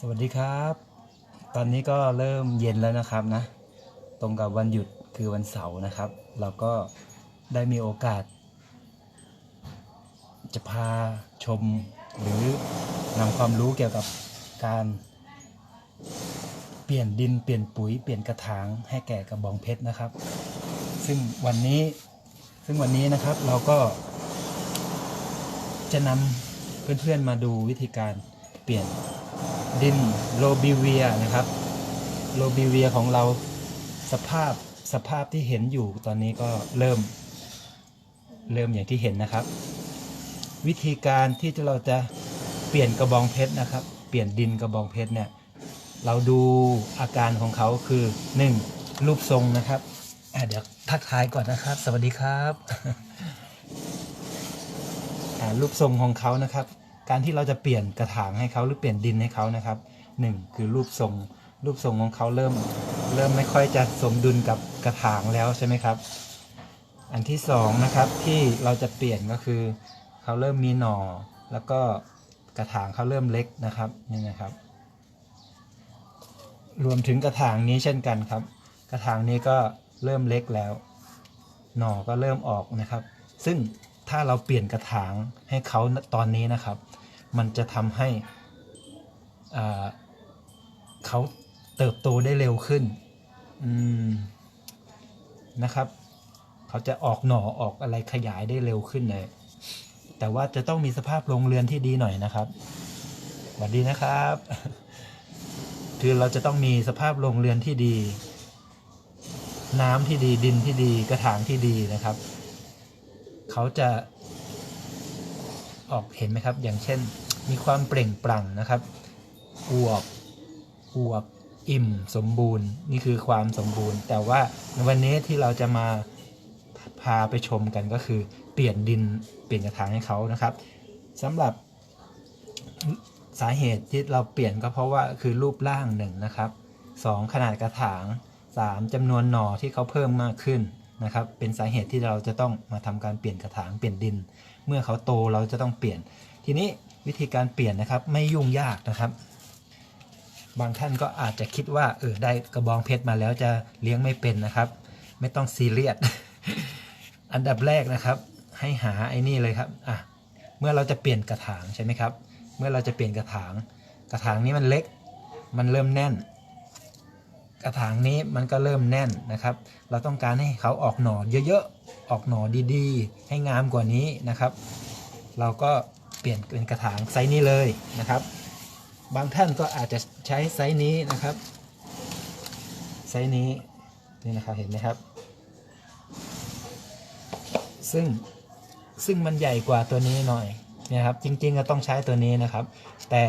สวัสดีครับ ตอนนี้ก็เริ่มเย็นแล้วนะครับนะ ตรงกับวันหยุดคือวันเสาร์นะครับ เราก็ได้มีโอกาส จะพาชมหรือนำความรู้เกี่ยวกับการเปลี่ยนดินเปลี่ยนปุ๋ยเปลี่ยนกระถางให้แก่กระบองเพชรนะครับ ซึ่งวันนี้ซึ่งวันนี้นะครับเราก็ จะนำเพื่อนๆมาดูวิธีการเปลี่ยน ดินโลบิเวียนะครับโลบิเวียของเราสภาพสภาพที่เห็นอยู่ตอนนี้ก็เริ่ม เริ่มอย่างที่เห็นนะครับ วิธีการที่เราจะเปลี่ยนกระบองเพชรนะครับ เปลี่ยนดินกระบองเพชรเนี่ยเราดูอาการของเขาคือ 1. รูปทรงนะครับเดี๋ยวทักทายก่อนนะครับ สวัสดีครับรูปทรงของเขานะครับ การที่เราจะเปลี่ยนกระถางให้เขาหรือเปลี่ยนดินให้เขานะครับหนึ่งคือรูปทรงรูปทรงของเขาเริ่ม เริ่มไม่ค่อยจะสมดุลกับกระถางแล้วใช่ไหมครับ อันที่สองนะครับที่เราจะเปลี่ยนก็คือเขาเริ่มมีหน่อ แล้วก็กระถางเขาเริ่มเล็กนะครับนี่นะครับ รวมถึงกระถางนี้เช่นกันครับ กระถางนี้ก็เริ่มเล็กแล้ว หน่อก็เริ่มออกนะครับ ซึ่งถ้าเราเปลี่ยนกระถางให้เขาตอนนี้นะครับ มันจะทำให้เขาเติบโตได้เร็วขึ้นนะครับ เขาจะออกหน่อออกอะไรขยายได้เร็วขึ้นเลย แต่ว่าจะต้องมีสภาพโรงเรือนที่ดีหน่อยนะครับสวัสดีนะครับ คือเราจะต้องมีสภาพโรงเรือนที่ดี น้ำที่ดีดินที่ดีกระถางที่ดีนะครับ เขาจะออกเห็นไหมครับ อย่างเช่น มีความเปล่งปลั่งนะครับ อวบอวบอิ่มสมบูรณ์นี่คือความสมบูรณ์ แต่ว่าในวันนี้ที่เราจะมาพาไปชมกันก็คือ เปลี่ยนดินเปลี่ยนกระถางให้เขานะครับสำหรับสาเหตุที่เราเปลี่ยนก็เพราะว่าคือรูปร่างหนึ่งนะครับสองขนาดกระถางสามจำนวนหน่อที่เขาเพิ่มมากขึ้นนะครับ เป็นสาเหตุที่เราจะต้องมาทำการเปลี่ยนกระถางเปลี่ยนดิน เมื่อเขาโตเราจะต้องเปลี่ยน ทีนี้วิธีการเปลี่ยนนะครับไม่ยุ่งยากนะครับ บางท่านก็อาจจะคิดว่าเออได้กระบองเพชรมาแล้วจะเลี้ยงไม่เป็นนะครับ ไม่ต้องซีเรียสอันดับแรกนะครับ ให้หาไอ้นี่เลยครับอะเมื่อเราจะเปลี่ยนกระถางใช่ไหมครับ เมื่อเราจะเปลี่ยนกระถาง กระถางนี้มันเล็ก มันเริ่มแน่น กระถางนี้มันก็เริ่มแน่นนะครับ เราต้องการให้เขาออกหน่อเยอะๆออกหน่อดีๆ ให้งามกว่านี้นะครับ เราก็ เปลี่ยนเป็นกระถางไซส์นี้เลยนะครับ บางท่านก็อาจจะใช้ไซส์นี้นะครับ ไซส์นี้นี่นะครับเห็นไหมครับ ซึ่งซึ่งมันใหญ่กว่าตัวนี้หน่อยนี่ยครับจริงๆก็ต้องใช้ตัวนี้นะครับ แต่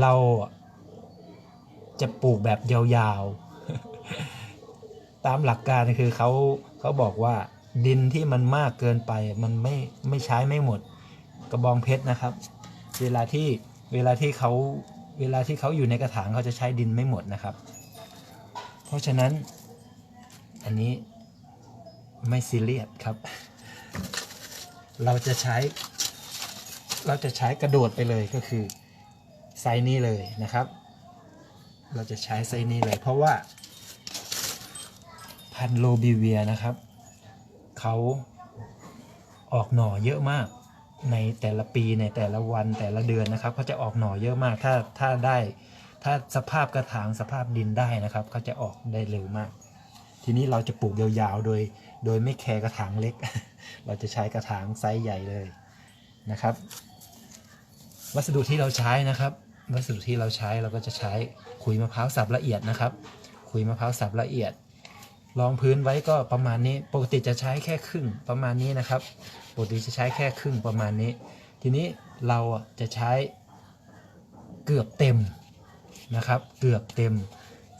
เราจะปลูกแบบยาวๆ ตามหลักการคือเขาเขาบอกว่าดินที่มันมากเกินไปมันไม่ไม่ใช้ไม่หมด กระบองเพชรนะครับ เวลาที่เวลาที่เขาเวลาที่เขาอยู่ในกระถางเขาจะใช้ดินไม่หมดนะครับ เพราะฉะนั้นอันนี้ไม่ซีเรียสครับ เราจะใช้ เราจะใช้กระโดดไปเลยก็คือไซส์นี้เลยนะครับ เราจะใช้ไซส์นี้เลย เพราะว่า พันโลบิเวียนะครับ เขาออกหน่อเยอะมาก ในแต่ละปีในแต่ละวันแต่ละเดือนนะครับเขาจะออกหน่อเยอะมากถ้าถ้าได้ถ้าสภาพกระถางสภาพดินได้นะครับเขาจะออกได้เร็วมาก ทีนี้เราจะปลูกยาวๆโดย โดยไม่แคร์กระถางเล็ก เราจะใช้กระถางไซส์ใหญ่เลยนะครับ วัสดุที่เราใช้นะครับ วัสดุที่เราใช้เราก็จะใช้ขุยมะพร้าวสับละเอียดนะครับขุยมะพร้าวสับละเอียด รองพื้นไว้ก็ประมาณนี้ ปกติจะใช้แค่ครึ่งประมาณนี้นะครับ ปกติจะใช้แค่ครึ่งประมาณนี้ ทีนี้เราจะใช้เกือบเต็มนะครับ เกือบเต็ม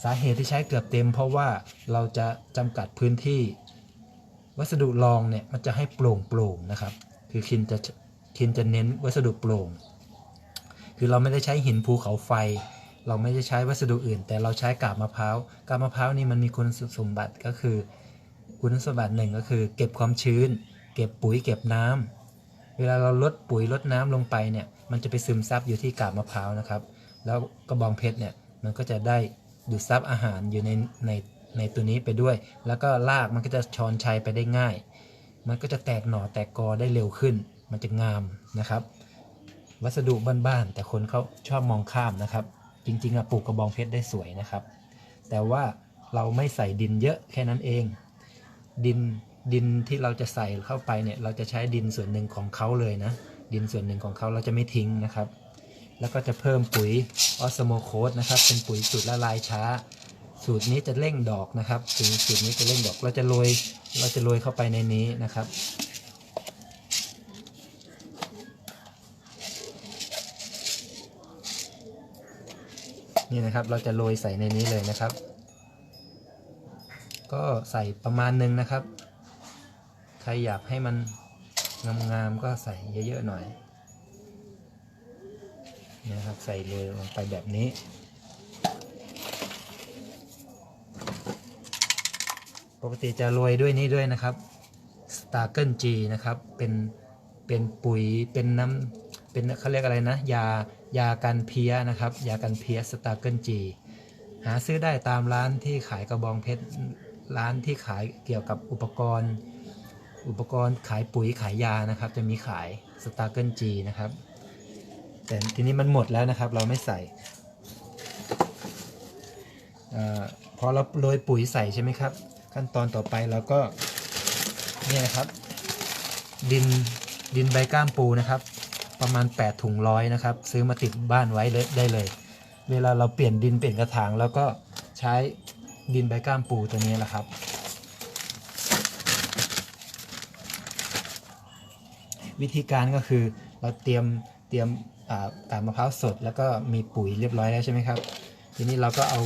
สาเหตุที่ใช้เกือบเต็ม เพราะว่าเราจะจำกัดพื้นที่ วัสดุรองเนี่ยมันจะให้โปร่งโปร่งๆนะครับ คือคินจะคินจะเน้นวัสดุโปร่ง คือเราไม่ได้ใช้หินภูเขาไฟ เราไม่ได้ใช้วัสดุอื่น แต่เราใช้กาบมะพร้าวกาบมะพร้าวนี่มันมีคุณสมบัติก็คือ คุณสมบัติหนึ่งก็คือ เก็บความชื้น เก็บปุ๋ยเก็บน้ำเวลาเราลดปุ๋ยลดน้ำลงไปเนี่ยมันจะไปซึมซับอยู่ที่กาบมะพร้าวนะครับ แล้วกระบองเพชรเนี่ยมันก็จะได้ดูดซับอาหารอยู่ในในในตัวนี้ไปด้วย แล้วก็รากมันก็จะชอนชัยไปได้ง่าย มันก็จะแตกหน่อแตกกอได้เร็วขึ้น มันจะงามนะครับ วัสดุบ้านๆแต่คนเขาชอบมองข้ามนะครับ จริงๆอะปลูกกระบองเพชรได้สวยนะครับ แต่ว่าเราไม่ใส่ดินเยอะแค่นั้นเอง ดินดินที่เราจะใส่เข้าไปเนี่ยเราจะใช้ดินส่วนหนึ่งของเขาเลยนะ ดินส่วนหนึ่งของเขาเราจะไม่ทิ้งนะครับ แล้วก็จะเพิ่มปุ๋ยออสโมโคสนะครับ เป็นปุ๋ยสูตรละลายช้า สูตรนี้จะเร่งดอกนะครับสูตรสูตรนี้จะเร่งดอกเราจะโรยเราจะโรยเข้าไปในนี้นะครับ นี่นะครับ เราจะโรยใส่ในนี้เลยนะครับ ก็ใส่ประมาณหนึ่งนะครับ ใครอยากให้มันงามๆก็ใส่เยอะๆหน่อยนะครับใส่เลยลงไปแบบนี้ปกติจะโรยด้วยนี่ด้วยนะครับ s t a r g e n G นะครับ เป็น เป็นปุ๋ย เป็นน้ำ เป็นเขาเรียกอะไรนะ ยายากันเพี้ยนะครับ ยากันเพี้ย s t a r g e n G หาซื้อได้ตามร้านที่ขายกระบองเพชรร้านที่ขายเกี่ยวกับอุปกรณ์ อุปกรณ์ขายปุ๋ยขายยานะครับ จะมีขาย s t a r g e n G นะครับ แต่ทีนี้มันหมดแล้วนะครับ เราไม่ใส่พอเราโรยปุ๋ยใส่ใช่ไหมครับ ขั้นตอนต่อไปเราก็นี่นะครับ ดินดินใบก้ามปูนะครับ ประมาณ 8 ถุงร้อยนะครับ ซื้อมาติดบ้านไว้เลยได้เลย เวลาเราเปลี่ยนดินเปลี่ยนกระถางแล้วก็ใช้ดินใบก้ามปูตัวนี้แหละครับ วิธีการก็คือเราเตรียมเตรียมอ่ากาบมะพร้าวสด แล้วก็มีปุ๋ยเรียบร้อยแล้วใช่ไหมครับ ทีนี้เราก็เอา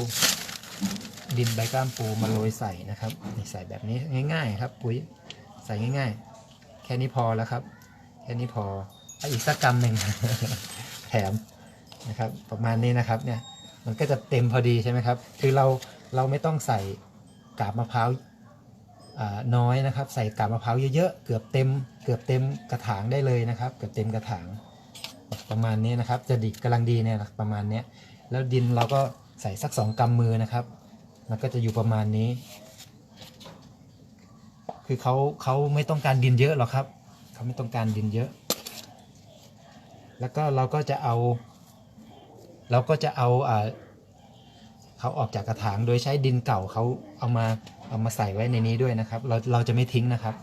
ดินใบก้ามปูมาโรยใส่นะครับใส่แบบนี้ง่าย ๆ ครับปุ๋ยใส่ง่าย ๆ แค่นี้พอแล้วครับ แค่นี้พอ อีกสักกำหนึ่ง แถมนะครับ ประมาณนี้นะครับเนี่ยมันก็จะเต็มพอดีใช่ไหมครับ คือเราเราไม่ต้องใส่กาบมะพร้าวน้อยนะครับ ใส่กาบมะพร้าวเยอะๆเกือบเต็ม เกือบเต็มกระถางได้เลยนะครับ เกือบเต็มกระถางประมาณนี้นะครับ จะดิกำลังดีเนี่ยประมาณนี้แล้วดินเราก็ใส่สักสองกำมือนะครับมันก็จะอยู่ประมาณนี้ คือเขาเขาไม่ต้องการดินเยอะหรอกครับเขาไม่ต้องการดินเยอะ แล้วก็เราก็จะเอา เราก็จะเอาเขาออกจากกระถางโดยใช้ดินเก่าเขาเอามาเอามาใส่ไว้ในนี้ด้วยนะครับ เราเราจะไม่ทิ้งนะครับ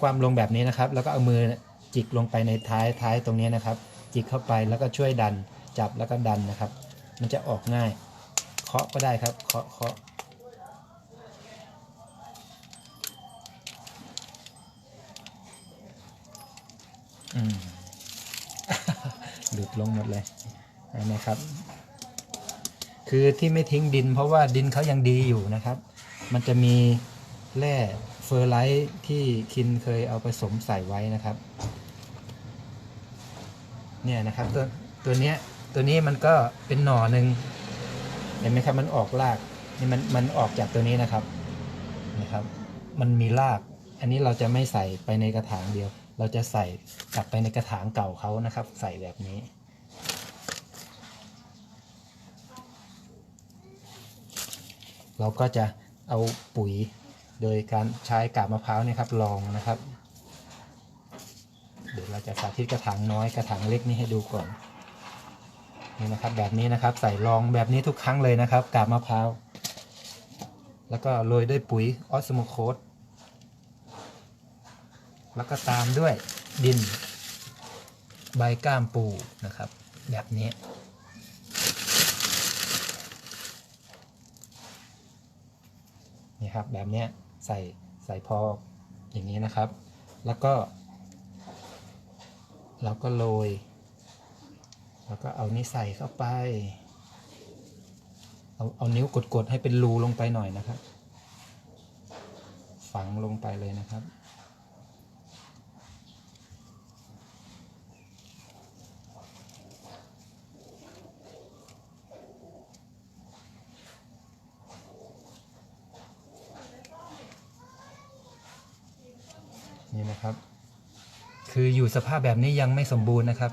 ความลงแบบนี้นะครับ แล้วก็เอามือจิกลงไปในท้ายท้ายตรงนี้นะครับ จิกเข้าไปแล้วก็ช่วยดันจับแล้วก็ดันนะครับ มันจะออกง่าย เคาะก็ได้ครับ เคาะเคาะ หลุดลงหมดเลยเห็นไหมครับ คือที่ไม่ทิ้งดิน เพราะว่าดินเขายังดีอยู่นะครับ มันจะมีแร่เฟอร์ไลท์ที่คินเคยเอาผสมใส่ไว้นะครับ เนี่ยนะครับ ตัวตัวเนี้ยตัวนี้มันก็เป็นหน่อหนึ่งเห็นไหมครับมันออกรากนี่มันมันออกจากตัวนี้นะครับนะครับ มันมีราก อันนี้เราจะไม่ใส่ไปในกระถางเดียว เราจะใส่กลับไปในกระถางเก่าเขานะครับ ใส่แบบนี้ เราก็จะเอาปุ๋ยโดยการใช้กาบมะพร้าวนี่ครับลองนะครับ เดี๋ยวเราจะสาธิตกระถางน้อยกระถางเล็กนี่ให้ดูก่อนนี่นะครับแบบนี้นะครับใส่รองแบบนี้ทุกครั้งเลยนะครับกาบมะพร้าวแล้วก็โรยด้วยปุ๋ยออสโมโคส แล้วก็ตามด้วยดิน ใบก้ามปูนะครับ แบบนี้ นี่ครับแบบนี้ใส่ใส่พออย่างนี้นะครับ แล้วก็ เราก็โรย แล้วก็เอานี้ใส่เข้าไป เอาเอานิ้วกดๆให้เป็นรูลงไปหน่อยนะครับ ฝังลงไปเลยนะครับ นี่นะครับ คืออยู่สภาพแบบนี้ยังไม่สมบูรณ์นะครับ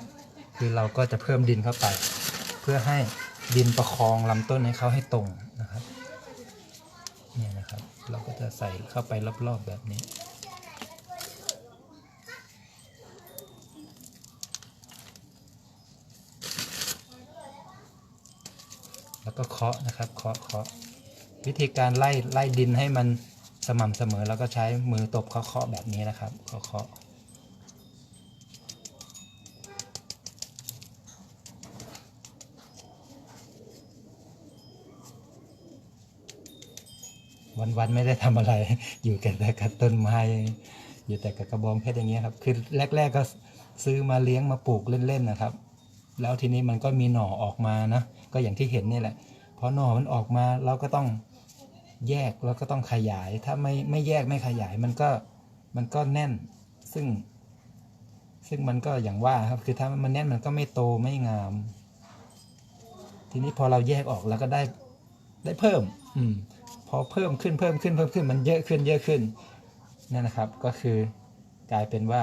คือเราก็จะเพิ่มดินเข้าไป เพื่อให้ดินประคองลำต้นให้เขาให้ตรงนะครับเนี่ยนะครับ เราก็จะใส่เข้าไปรอบๆแบบนี้แล้วก็เคาะนะครับ เคาะเคาะวิธีการไล่ไล่ดินให้มัน สม่ำเสมอแล้วก็ใช้มือตบเคาะแบบนี้นะครับเคาะเคาะวันๆไม่ได้ทำอะไร อยู่แต่กับต้นไม้อยู่แต่กับกระบองเพชรอย่างเงี้ยครับ คือแรก ๆก็ซื้อมาเลี้ยงมาปลูกเล่นๆนะครับ แล้วทีนี้มันก็มีหน่อออกมานะ ก็อย่างที่เห็นนี่แหละพอหน่อมันออกมาเราก็ต้อง แยกแล้วก็ต้องขยาย ถ้าไม่ไม่แยกไม่ขยายมันก็มันก็แน่น ซึ่ง ซึ่งมันก็อย่างว่าครับ คือถ้ามันแน่นมันก็ไม่โตไม่งาม ทีนี้พอเราแยกออกแล้วก็ได้ได้เพิ่ม อืม พอเพิ่มขึ้นเพิ่มขึ้นเพิ่มขึ้นมันเยอะขึ้นเยอะขึ้นนั่นนะครับ ก็คือกลายเป็นว่า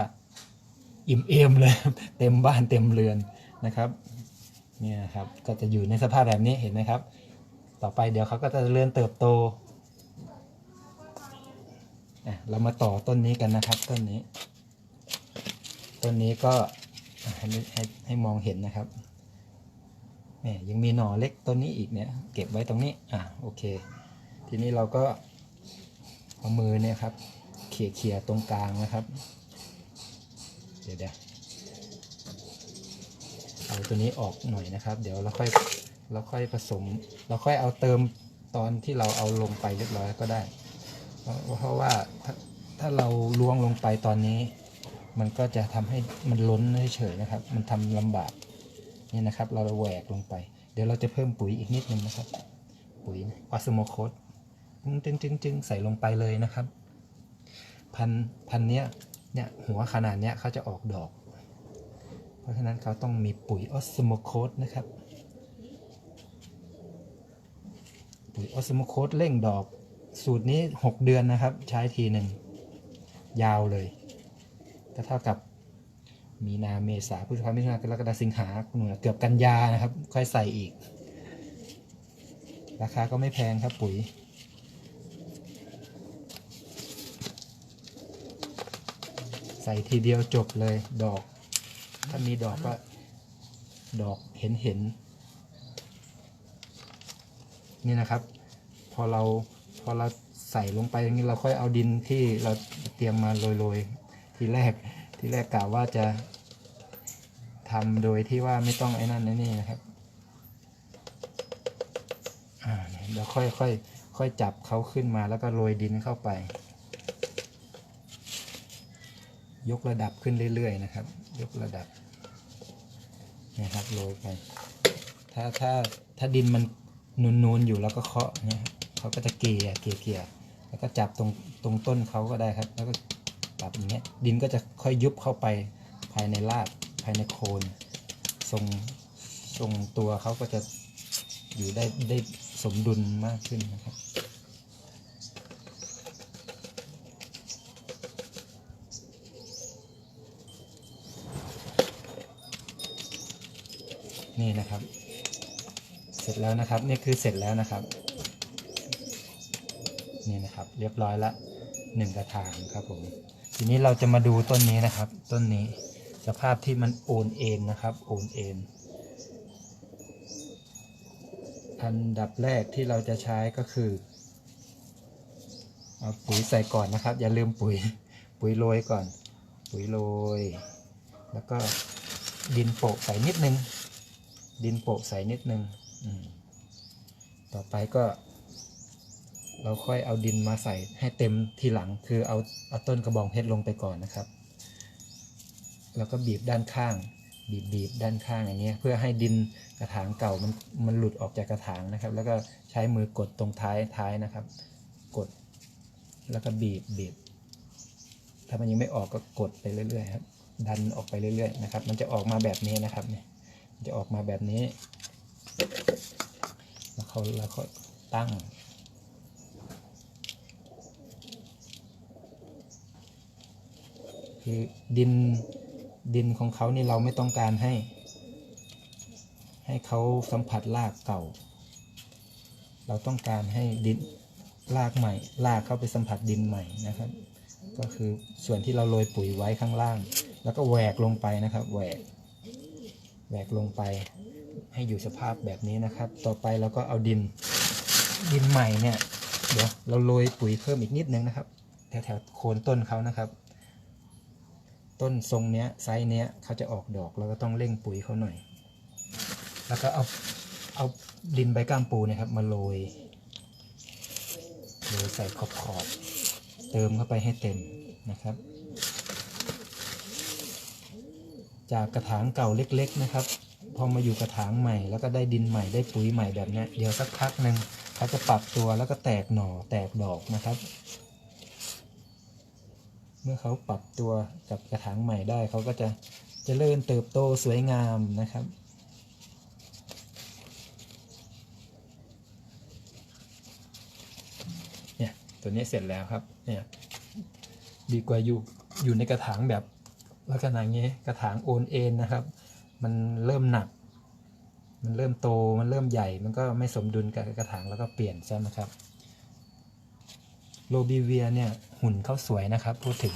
อิ่มเอมเลย เต็มบ้านเต็มเรือนนะครับ เนี่ยครับ ก็จะอยู่ในสภาพแบบนี้เห็นไหมครับ ต่อไปเดี๋ยวเขาก็จะเริญเติบโต เรามาต่อต้นนี้กันนะครับต้นนี้ ต้นนี้ก็ให้ให้ให้มองเห็นนะครับเนี่ยยังมีหน่อเล็กต้นนี้อีกเนี่ย เก็บไว้ตรงนี้อะโอเค ทีนี้เราก็เอามือเนี่ยครับเขี่ยเขี่ยตรงกลางนะครับ เดี๋ยวเดี๋ยวเอาตัวนี้ออกหน่อยนะครับ เดี๋ยวเราค่อยเราค่อยผสม เราค่อยเอาเติมตอนที่เราเอาลงไปเรียบร้อยก็ได้ เพราะว่าถ้าถ้าเราล้วงลงไปตอนนี้ มันก็จะทำให้มันล้นเฉยๆนะครับ มันทำลำบากนี่นะครับ เราแหวกลงไป เดี๋ยวเราจะเพิ่มปุ๋ยอีกนิดนึงนะครับ ปุ๋ยออสโมโคสจึงจึงจึงใส่ลงไปเลยนะครับ พันพันเนี้ยเนี่ยหัวขนาดเนี้ยเขาจะออกดอก เพราะฉะนั้นเขาต้องมีปุ๋ยออสโมโคสนะครับ ปุ๋ยออสโมโคสเร่งดอก สูตรนี้ 6 เดือนนะครับ ใช้ทีหนึ่ง ยาวเลย ก็เท่ากับมีนาเมษาพฤษภาคมิถุนายนกรกฎาคมสิงหาหนูเกือบกันยานะครับ ค่อยใส่อีก ราคาก็ไม่แพงครับปุ๋ย ใส่ทีเดียวจบเลยดอก ถ้ามีดอกก็ดอกเห็นเห็น นี่นะครับ พอเรา พอเราใส่ลงไปอย่างนี้เราค่อยเอาดินที่เราเตรียมมาโรยๆทีแรกทีแรกกะว่าจะทำโดยที่ว่าไม่ต้องไอ้นั่นไอ้นี่นะครับอ่าเดี๋ยวค่อยค่อยค่อยจับเขาขึ้นมาแล้วก็โรยดินเข้าไป ยกระดับขึ้นเรื่อยๆนะครับ ยกระดับนี่ครับโรยไปถ้าถ้าถ้าดินมันนูนๆอยู่แล้วก็เคาะเนี่ยครับ เขาก็จะเกลี่ยเกลี่ยเกลี่ยแล้วก็จับตรงตรงต้นเขาก็ได้ครับ แล้วก็จับอย่างเงี้ยดินก็จะค่อยยุบเข้าไปภายในรากภายในโคนทรงทรงตัวเขาก็จะอยู่ได้ได้สมดุลมากขึ้นนะครับนี่นะครับ เสร็จแล้วนะครับ นี่คือเสร็จแล้วนะครับ นะครับ เรียบร้อยละหนึ่งกระถางครับผมทีนี้เราจะมาดูต้นนี้นะครับ ต้นนี้สภาพที่มันโอนเอ็นนะครับโอนเอ็นอันดับแรกที่เราจะใช้ก็คือเอาปุ๋ยใส่ก่อนนะครับ อย่าลืมปุ๋ยปุ๋ยโรยก่อน ปุ๋ยโรยแล้วก็ดินโปะใส่นิดนึง ดินโปะใส่นิดนึงต่อไปก็ เราค่อยเอาดินมาใส่ให้เต็มทีหลัง คือเอาเอาต้นกระบองเพชรลงไปก่อนนะครับ แล้วก็บีบด้านข้าง บีบบีบด้านข้างอย่างเงี้ยเพื่อให้ดินกระถางเก่ามันมันหลุดออกจากกระถางนะครับ แล้วก็ใช้มือกดตรงท้ายท้ายนะครับ กด แล้วก็บีบบีบ ถ้ามันยังไม่ออกก็กดไปเรื่อยๆครับดันออกไปเรื่อยๆนะครับ มันจะออกมาแบบนี้นะครับเนี่ยจะออกมาแบบนี้แล้วเขาแล้วก็ตั้ง คือดินดินของเขานี่เราไม่ต้องการให้ ให้เขาสัมผัสรากเก่า เราต้องการให้ดินรากใหม่รากเข้าไปสัมผัสดินใหม่นะครับ ก็คือส่วนที่เราโรยปุ๋ยไว้ข้างล่าง แล้วก็แหวกลงไปนะครับแหวกแหวกลงไป ให้อยู่สภาพแบบนี้นะครับ ต่อไปเราก็เอาดินดินใหม่เนี่ยเดี๋ยวเราโรยปุ๋ยเพิ่มอีกนิดนึงนะครับ แถวแถวๆโคนต้นเขานะครับ ต้นทรงเนี้ยไซส์เนี้ยเขาจะออกดอกเราก็ต้องเร่งปุ๋ยเขาหน่อย แล้วก็เอาเอาดินใบก้ามปูเนะครับมาโรยโรยใส่ขอบขอบๆเติมเข้าไปให้เต็มนะครับ จากกระถางเก่าเล็ก ๆนะครับพอมาอยู่กระถางใหม่แล้วก็ได้ดินใหม่ได้ปุ๋ยใหม่แบบนี้เดี๋ยวสักพักหนึ่งเขาจะปรับตัวแล้วก็แตกหน่อแตกดอกนะครับ เมื่อเขาปรับตัวกับกระถางใหม่ได้ เขาก็จะเจะเริ่มเติบโตสวยงามนะครับ เนี่ยตัวนี้เสร็จแล้วครับ เนี่ยดีกว่าอยู่อยู่ในกระถางแบบลักษณะงนี้กระถางโอนเอ็นนะครับ มันเริ่มหนัก มันเริ่มโตมันเริ่มใหญ่ มันก็ไม่สมดุลกับกระถางแล้วก็เปลี่ยนใช่ไหมครับ โรบิเวียเนี่ยหุ่นเขาสวยนะครับพูดถึง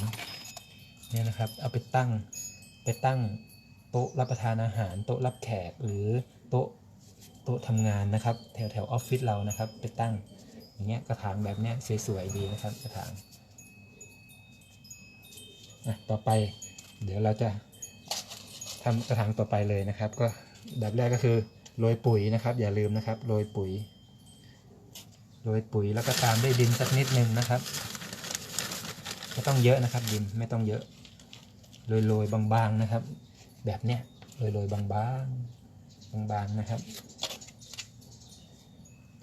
เนี่ยนะครับเอาไปตั้งไปตั้งโต๊ะรับประทานอาหาร โต๊ะรับแขกหรือโต๊ะโต๊ะทำงานนะครับ แถวแถวออฟฟิศเรานะครับ ไปตั้งอย่างเงี้ยกระถางแบบเนี้ยสวยๆดีนะครับกระถางอะต่อไปเดี๋ยวเราจะทำกระถางต่อไปเลยนะครับ ก็แบบแรกก็คือโรยปุ๋ยนะครับ อย่าลืมนะครับโรยปุ๋ย โรยปุ๋ยแล้วก็ตามด้วยดินสักนิดนึงนะครับ ไม่ต้องเยอะนะครับดินไม่ต้องเยอะโรยโรยๆบางๆนะครับ แบบเนี้ยโรยโรยๆบางๆบางๆนะครับ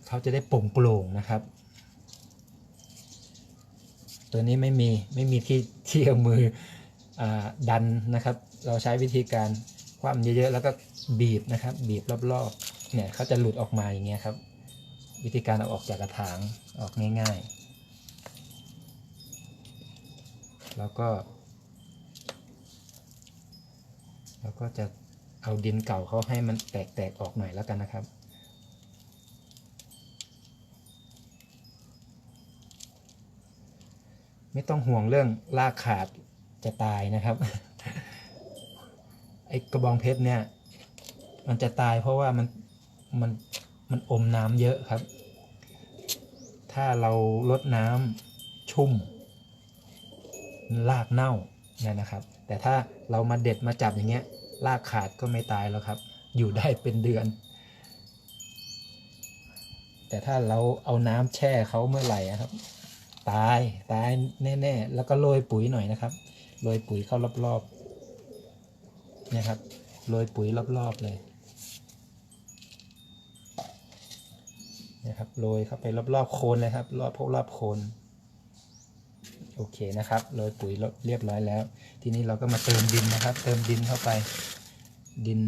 เขาจะได้โปร่งโปร่งนะครับ ตัวนี้ไม่มีไม่มีที่ที่เอามืออดันนะครับ เราใช้วิธีการคว่ำเยอะๆแล้วก็บีบนะครับ บีบรอบๆเนี่ยเขาจะหลุดออกมาอย่างเงี้ยครับ วิธีการเอาออกจากกระถางออกง่ายๆ แล้วก็แล้วก็จะเอาดินเก่าเขาให้มันแตกๆออกหน่อยแล้วกันนะครับไม่ต้องห่วงเรื่องรากขาดจะตายนะครับ ไอ้กระบองเพชรเนี่ย มันจะตายเพราะว่ามันมัน มันอมน้ำเยอะครับ ถ้าเราลดน้ำชุ่มรากเน่าเนี่ยนะครับ แต่ถ้าเรามาเด็ดมาจับอย่างเงี้ยรากขาดก็ไม่ตายแล้วครับ อยู่ได้เป็นเดือน แต่ถ้าเราเอาน้ำแช่เขาเมื่อไหร่ครับ ตายตายแน่ ๆ แล้วก็โรยปุ๋ยหน่อยนะครับโรยปุ๋ยเข้ารอบๆนี่ยครับโรยปุ๋ยรอบๆเลยนะครับ โรยเข้าไปรอบๆโคนเลยครับรอบพวกรอบโคนโอเคนะครับโรยปุ๋ยเรียบร้อยแล้ว ทีนี้เราก็มาเติมดินนะครับ เติมดินเข้าไปดิน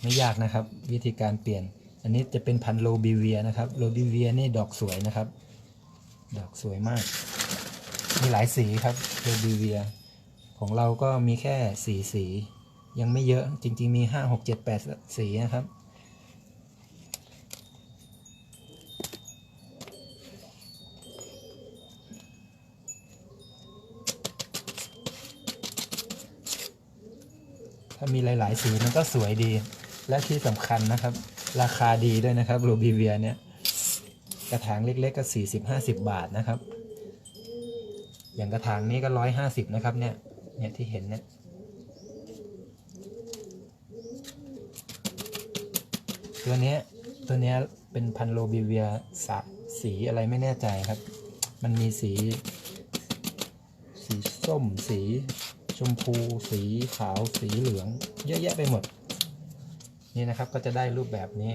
ไม่ยากนะครับ วิธีการเปลี่ยน อันนี้จะเป็นพันธุ์โรบิเวียนะครับโรบิเวียนี่ดอกสวยนะครับ ดอกสวยมาก มีหลายสีครับโรบิเวีย ของเราก็มีแค่สีสี ยังไม่เยอะจริง ๆ มีห้าหกเจ็ดแปดสีนะครับ ถ้ามีหลาย ๆ สีมันก็สวยดี และที่สำคัญนะครับ ราคาดีด้วยนะครับโรบิเวียเนี่ย กระถางเล็ก ๆ ก็40 50บาทนะครับ อย่างกระถางนี้ก็150นะครับเนี่ย เนี่ยที่เห็นเนี่ย ตัวเนี้ยตัวเนี้ยเป็นพันโรบิเวียสะสีอะไรไม่แน่ใจครับ มันมีสี สีส้ม สีชมพู สีขาว สีเหลือง เยอะแยะไปหมด นี่นะครับก็จะได้รูปแบบนี้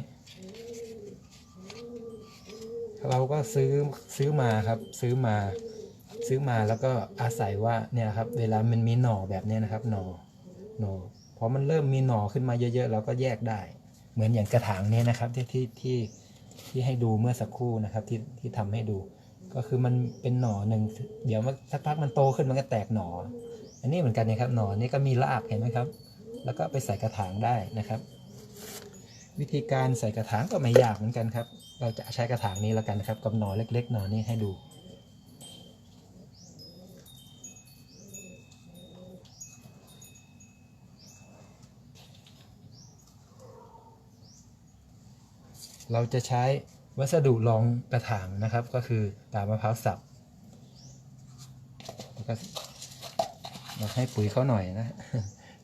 เราก็ซื้อซื้อมาครับ ซื้อมา ซื้อมาแล้วก็อาศัยว่าเนี่ยครับ เวลามันมีหน่อแบบนี้นะครับ หน่อหน่อพอมันเริ่มมีหน่อขึ้นมาเยอะๆเราก็แยกได้ เหมือนอย่างกระถางเนี้นะครับที่ที่ที่ที่ให้ดูเมื่อสักครู่นะครับที่ที่ทำให้ดู ก็คือมันเป็นหน่อหนึ่งเดี๋ยวมันสักพักมันโตขึ้นมันก็แตกหน่อ อันนี้เหมือนกันนะครับหน่อนี่ก็มีรากเห็นไหมครับ แล้วก็ไปใส่กระถางได้นะครับ วิธีการใส่กระถางก็ไม่ยากเหมือนกันครับ เราจะใช้กระถางนี้แล้วกันนะครับกับหน่อเล็ก ๆ หน่อนี้ให้ดู เราจะใช้วัสดุรองกระถางนะครับ ก็คือกาบมะพร้าวสับแล้วก็เราให้ปุ๋ยเขาหน่อยนะ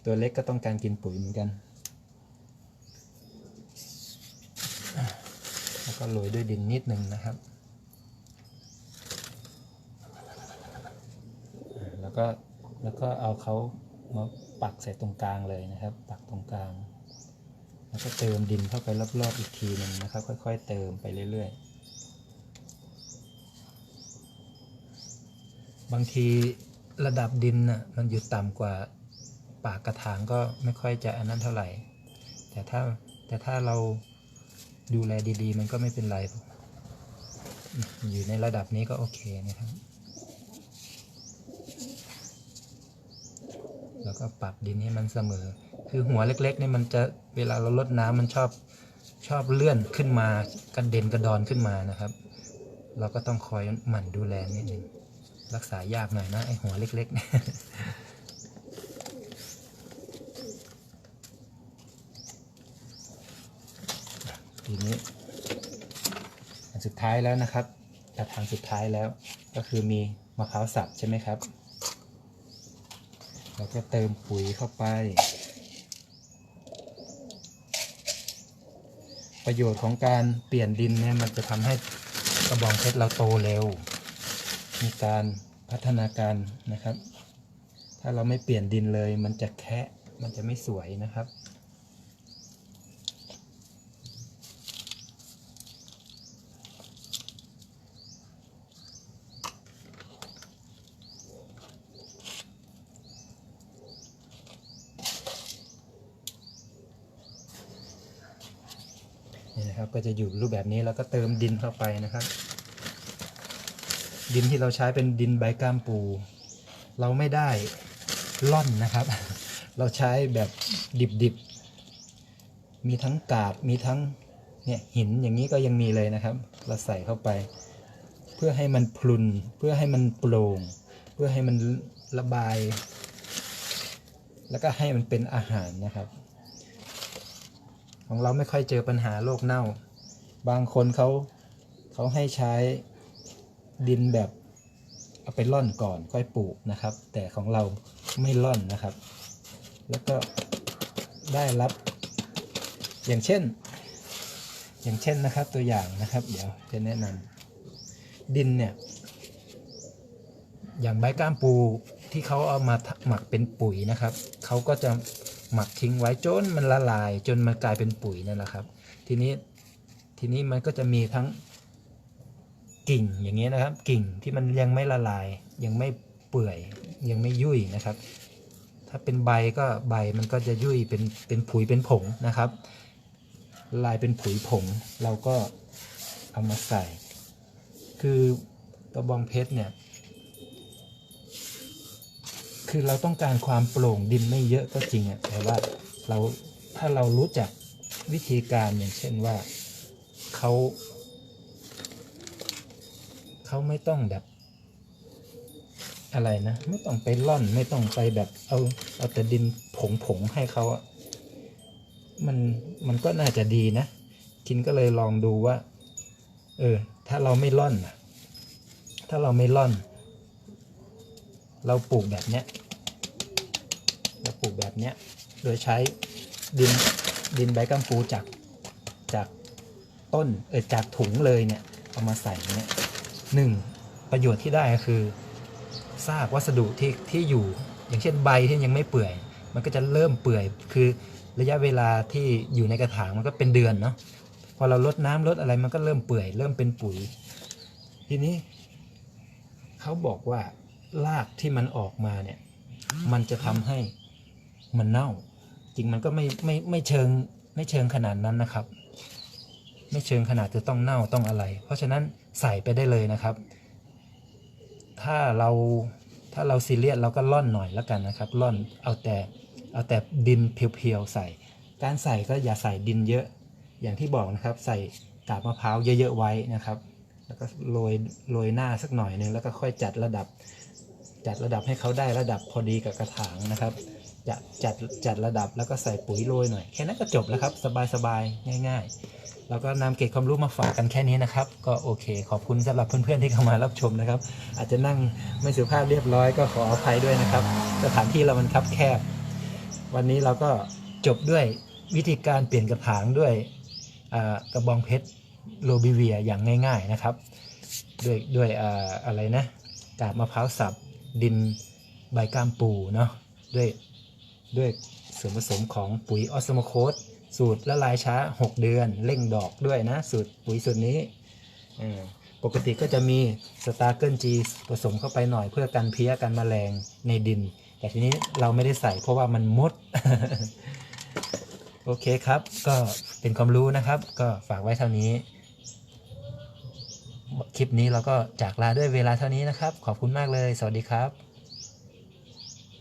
ตัวเล็กก็ต้องการกินปุ๋ยเหมือนกัน แล้วก็โรยด้วยดินนิดนึงนะครับ แล้วก็แล้วก็เอาเขามาปักใส่ตรงกลางเลยนะครับ ปักตรงกลาง แล้วก็เติมดินเข้าไปรอบๆอีกทีหนึ่งนะครับ ค่อยๆ เติมไปเรื่อยๆ บางทีระดับดินน่ะมันอยู่ต่ำกว่าปากกระถางก็ไม่ค่อยจะอันนั้นเท่าไหร่ แต่ถ้าแต่ถ้าเราดูแลดีๆ มันก็ไม่เป็นไร อยู่ในระดับนี้ก็โอเคนะครับ แล้วก็ปรับดินให้มันเสมอ คือหัวเล็กๆนี่มันจะเวลาเราลดน้ำมันชอบชอบเลื่อนขึ้นมากระเด็นกระดอนขึ้นมานะครับ เราก็ต้องคอยหมั่นดูแลนิดนึงรักษายากหน่อยนะไอหัวเล็กๆเนี่ยทีนี้อันสุดท้ายแล้วนะครับกระถางสุดท้ายแล้วก็คือมีมะพร้าวสับใช่ไหมครับ เราก็เติมปุ๋ยเข้าไป ประโยชน์ของการเปลี่ยนดินเนี่ยมันจะทำให้กระบองเพชรเราโตเร็ว มีการพัฒนาการนะครับ ถ้าเราไม่เปลี่ยนดินเลย มันจะแคะมันจะไม่สวยนะครับ นะครับ ก็จะอยู่รูปแบบนี้แล้วก็เติมดินเข้าไปนะครับ ดินที่เราใช้เป็นดินใบก้ามปู เราไม่ได้ล่อนนะครับ เราใช้แบบดิบๆ มีทั้งกาบมีทั้งเนี่ยหินอย่างนี้ก็ยังมีเลยนะครับ เราใส่เข้าไป เพื่อให้มันพลุน เพื่อให้มันโปร่ง เพื่อให้มันระบาย แล้วก็ให้มันเป็นอาหารนะครับ ของเราไม่ค่อยเจอปัญหาโรคเน่า บางคนเขาเขาให้ใช้ดินแบบเอาไปร่อนก่อนค่อยปลูกนะครับ แต่ของเราไม่ร่อนนะครับ แล้วก็ได้รับ อย่างเช่น อย่างเช่นนะครับตัวอย่างนะครับ เดี๋ยวจะแนะนำดินเนี่ย อย่างใบก้ามปูที่เขาเอามาหมักเป็นปุ๋ยนะครับเขาก็จะ หมักทิ้งไว้จนมันละลาย จนมันกลายเป็นปุ๋ยนั่นแหละครับ ทีนี้ทีนี้มันก็จะมีทั้งกิ่งอย่างเงี้ยนะครับ กิ่งที่มันยังไม่ละลาย ยังไม่เปื่อยยังไม่ยุ่ยนะครับ ถ้าเป็นใบก็ใบมันก็จะยุ่ยเป็นเป็นผุยเป็นผงนะครับ ลายเป็นผุยผงเราก็เอามาใส่ คือกระบองเพชรเนี่ย คือเราต้องการความโปร่งดินไม่เยอะก็จริงอะแต่ว่าเราถ้าเรารู้จักวิธีการอย่างเช่นว่าเขาเขาไม่ต้องแบบ อะไรนะ ไม่ต้องไปล่อนไม่ต้องไปแบบเอาเอาแต่ดินผงผงๆให้เขาอะมันมันก็น่าจะดีนะ คินก็เลยลองดูว่า เออ ถ้าเราไม่ล่อนถ้าเราไม่ล่อน เราปลูกแบบเนี้ยเราปลูกแบบเนี้ยโดยใช้ดินดินใบกัมปูจากจากต้นเออจากถุงเลยเนี่ยเอามาใส่เนี่ยหนึ่งประโยชน์ที่ได้ก็คือซากวัสดุที่ที่อยู่ อย่างเช่นใบที่ยังไม่เปื่อย มันก็จะเริ่มเปื่อย คือระยะเวลาที่อยู่ในกระถางมันก็เป็นเดือนเนาะพอเราลดน้ำลดอะไรมันก็เริ่มเปื่อย เริ่มเป็นปุ๋ย ทีนี้เขาบอกว่า รากที่มันออกมาเนี่ย มันจะทำให้มันเน่า จริงมันก็ไม่ไม่ไม่เชิงไม่เชิงขนาดนั้นนะครับ ไม่เชิงขนาดจะต้องเน่าต้องอะไร เพราะฉะนั้นใส่ไปได้เลยนะครับ ถ้าเราถ้าเราซีเรียสเราก็ล่อนหน่อยแล้วกันนะครับล่อนเอาแต่เอาแต่ดินเพียวๆใส่ การใส่ก็อย่าใส่ดินเยอะ อย่างที่บอกนะครับ ใส่กาบมะพร้าวเยอะๆไว้นะครับ แล้วก็โรยโรยหน้าสักหน่อยหนึงแล้วก็ค่อยจัดระดับ จัดระดับให้เขาได้ระดับพอดีกับกระถางนะครับ จะจัดจัดระดับแล้วก็ใส่ปุ๋ยโรยหน่อยแค่นั้นก็จบแล้วครับ สบายๆง่าย ๆ แล้วก็นำเกร็ดความรู้มาฝากกันแค่นี้นะครับ ก็โอเค ขอบคุณสำหรับเพื่อนๆที่เข้ามารับชมนะครับ อาจจะนั่งไม่สุภาพเรียบร้อยก็ขออภัยด้วยนะครับ สถานที่เรามันคับแคบ วันนี้เราก็จบด้วยวิธีการเปลี่ยนกระถางด้วยกระบองเพชรโรบิเวียอย่างง่าย ๆนะครับ ด้วยด้วยออะไรนะกาบมะพร้าวสับ ดินใบก้ามปูเนาะด้วยด้วยส่วนผสมของปุ๋ยออสโมโคสสูตรละลายช้า 6 เดือนเร่งดอกด้วยนะ สูตรปุ๋ยสูตรนี้ปกติก็จะมีสตาร์เกิลจีผสมเข้าไปหน่อยเพื่อกันเพี้ยกันแมลงในดิน แต่ทีนี้เราไม่ได้ใส่เพราะว่ามันมด โอเคครับ ก็เป็นความรู้นะครับ ก็ฝากไว้เท่านี้ คลิปนี้เราก็จากลาด้วยเวลาเท่านี้นะครับ ขอบคุณมากเลย สวัสดีครับ